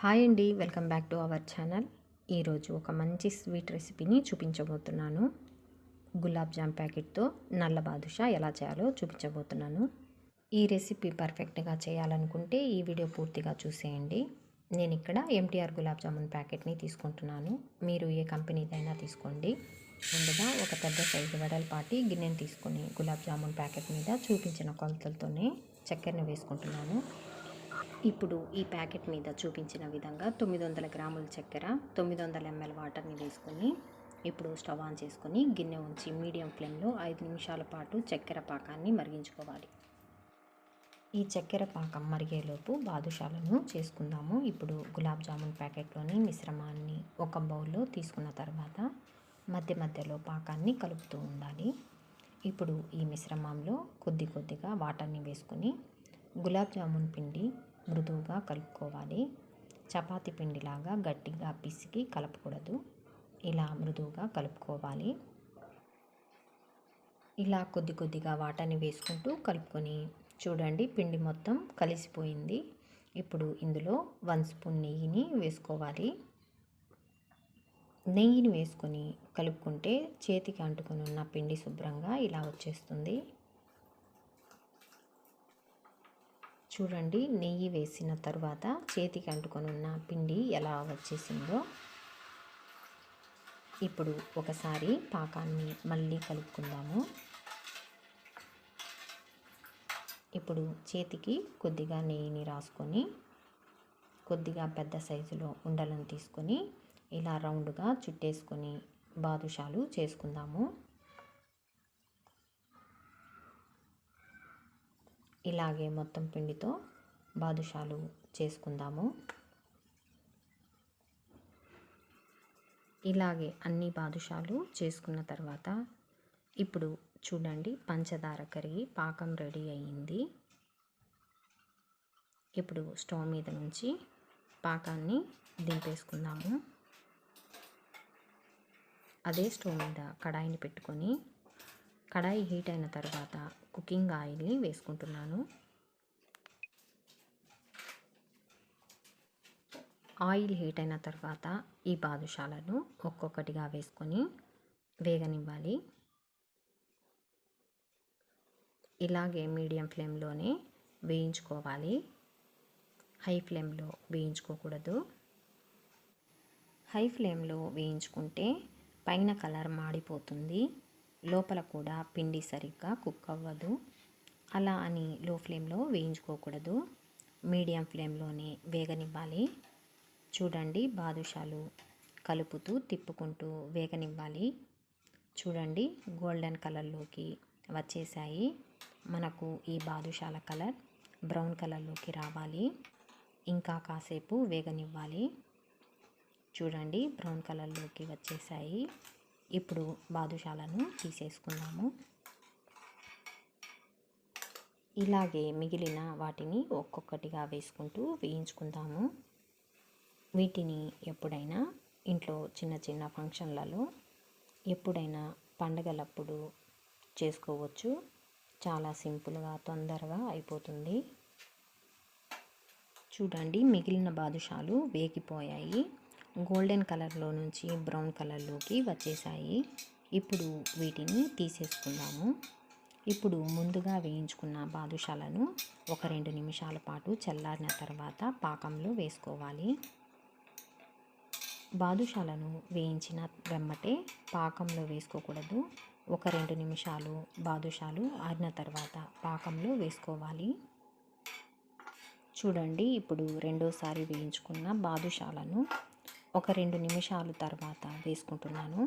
Hi అండి welcome back to our channel. ఈరోజు ఒక మంచి స్వీట్ రెసిపీని చూపించబోతున్నాను. గులాబ్ జామ్ ప్యాకెట్తో నల్ల బాదుషా ఎలా చేయాలో చూపించబోతున్నాను. ఈ రెసిపీ పర్ఫెక్ట్గా చేయాలనుకుంటే ఈ వీడియో పూర్తిగా చూసేయండి. నేను ఇక్కడ ఎంటీఆర్ గులాబ్ జామున్ ప్యాకెట్ని తీసుకుంటున్నాను. మీరు ఏ కంపెనీదైనా తీసుకోండి. ముందుగా ఒక పెద్ద సైజు వెడల్పాటి గిన్నెను తీసుకొని గులాబ్ జామున్ ప్యాకెట్ మీద చూపించిన కొలతలతోనే చక్కెరను వేసుకుంటున్నాను. ఇప్పుడు ఈ ప్యాకెట్ మీద చూపించిన విధంగా తొమ్మిది వందల గ్రాముల చక్కెర తొమ్మిది వందల ఎంఎల్ వాటర్ని వేసుకొని ఇప్పుడు స్టవ్ ఆన్ చేసుకొని గిన్నె ఉంచి మీడియం ఫ్లేమ్లో ఐదు నిమిషాల పాటు చక్కెర పాకాన్ని మరిగించుకోవాలి. ఈ చక్కెర పాకం మరిగేలోపు బాదుషాలను చేసుకుందాము. ఇప్పుడు గులాబ్ జామున్ ప్యాకెట్లోని మిశ్రమాన్ని ఒక బౌల్లో తీసుకున్న తర్వాత మధ్య మధ్యలో పాకాన్ని కలుపుతూ ఉండాలి. ఇప్పుడు ఈ మిశ్రమంలో కొద్ది కొద్దిగా వాటర్ని వేసుకొని గులాబ్ జామున్ పిండి మృదువుగా కలుపుకోవాలి. చపాతి పిండిలాగా గట్టిగా పిసికి కలపకూడదు. ఇలా మృదువుగా కలుపుకోవాలి. ఇలా కొద్ది కొద్దిగా వాటర్ని వేసుకుంటూ కలుపుకొని చూడండి పిండి మొత్తం కలిసిపోయింది. ఇప్పుడు ఇందులో వన్ స్పూన్ నెయ్యిని వేసుకోవాలి. నెయ్యిని వేసుకొని కలుపుకుంటే చేతికి అంటుకొని ఉన్న పిండి శుభ్రంగా ఇలా వచ్చేస్తుంది. చూడండి నెయ్యి వేసిన తర్వాత చేతికి అంటుకొని ఉన్న పిండి ఎలా వచ్చేసిందో. ఇప్పుడు ఒకసారి పాకాన్ని మళ్ళీ కలుపుకుందాము. ఇప్పుడు చేతికి కొద్దిగా నెయ్యిని రాసుకొని కొద్దిగా పెద్ద సైజులో ఉండలను తీసుకొని ఇలా రౌండ్గా చుట్టేసుకొని బాదుషాలు చేసుకుందాము. ఇలాగే మొత్తం పిండితో బాదుషాలు చేసుకుందాము. ఇలాగే అన్ని బాదుషాలు చేసుకున్న తర్వాత ఇప్పుడు చూడండి పంచదార కరిగి పాకం రెడీ అయ్యింది. ఇప్పుడు స్టవ్ మీద నుంచి పాకాన్ని దింపేసుకుందాము. అదే స్టవ్ మీద కడాయిని పెట్టుకొని కడాయి హీట్ అయిన తర్వాత కుకింగ్ ఆయిల్ని వేసుకుంటున్నాను. ఆయిల్ హీట్ అయిన తర్వాత ఈ బాదుషాలను ఒక్కొక్కటిగా వేసుకొని వేగనివ్వాలి. ఇలాగే మీడియం ఫ్లేమ్లోనే వేయించుకోవాలి. హై ఫ్లేమ్లో వేయించుకోకూడదు. హై ఫ్లేమ్లో వేయించుకుంటే పైన కలర్ మాడిపోతుంది. లోపల కూడా పిండి సరిగ్గా కుక్ అవ్వదు అలా అని లో ఫ్లేమ్లో వేయించుకోకూడదు. మీడియం ఫ్లేమ్లోనే వేగనివ్వాలి. చూడండి బాదుషాలు కలుపుతూ తిప్పుకుంటూ వేగనివ్వాలి. చూడండి గోల్డెన్ కలర్లోకి వచ్చేసాయి మనకు ఈ బాదుషాల కలర్ బ్రౌన్ కలర్లోకి రావాలి. ఇంకా కాసేపు వేగనివ్వాలి. చూడండి బ్రౌన్ కలర్లోకి వచ్చేసాయి ఇప్పుడు బాదుషాలను తీసేసుకుందాము ఇలాగే మిగిలిన వాటిని ఒక్కొక్కటిగా వేసుకుంటూ వేయించుకుందాము. వీటిని ఎప్పుడైనా ఇంట్లో చిన్న చిన్న ఫంక్షన్లలో ఎప్పుడైనా పండగలప్పుడు చేసుకోవచ్చు. చాలా సింపుల్గా తొందరగా అయిపోతుంది. చూడండి మిగిలిన బాదుషాలు వేగిపోయాయి. గోల్డెన్ కలర్లో నుంచి బ్రౌన్ కలర్లోకి వచ్చేసాయి. ఇప్పుడు వీటిని తీసేసుకుందాము. ఇప్పుడు ముందుగా వేయించుకున్న బాదుషాలను ఒక రెండు నిమిషాల పాటు చల్లారిన తర్వాత పాకంలో వేసుకోవాలి. బాదుషాలను వేయించిన వెమ్మటే పాకంలో వేసుకోకూడదు. ఒక రెండు నిమిషాలు బాదుషాలు ఆరిన తర్వాత పాకంలో వేసుకోవాలి. చూడండి ఇప్పుడు రెండోసారి వేయించుకున్న బాదుషాలను ఒక రెండు నిమిషాలు తర్వాత వేసుకుంటున్నాను.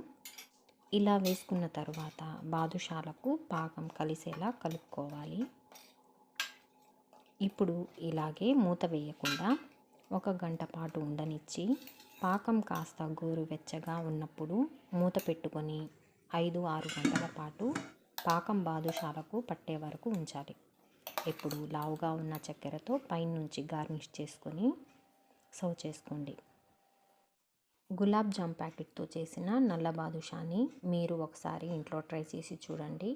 ఇలా వేసుకున్న తర్వాత బాదుషాలకు పాకం కలిసేలా కలుపుకోవాలి. ఇప్పుడు ఇలాగే మూత వేయకుండా ఒక గంట పాటు ఉండనిచ్చి పాకం కాస్త గోరువెచ్చగా ఉన్నప్పుడు మూత పెట్టుకొని ఐదు ఆరు గంటల పాటు పాకం బాదుషాలకు పట్టే వరకు ఉంచాలి. ఇప్పుడు లావుగా ఉన్న చక్కెరతో పైనుంచి గార్నిష్ చేసుకొని సర్వ్ చేసుకోండి. గులాబ్ జామ్ ప్యాకెట్తో చేసిన నల్ల బాదుషాని మీరు ఒకసారి ఇంట్లో ట్రై చేసి చూడండి.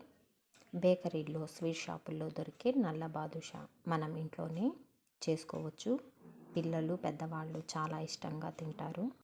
బేకరీలో స్వీట్ షాపుల్లో దొరికే నల్ల బాదుషా మనం ఇంట్లోనే చేసుకోవచ్చు. పిల్లలు పెద్దవాళ్ళు చాలా ఇష్టంగా తింటారు.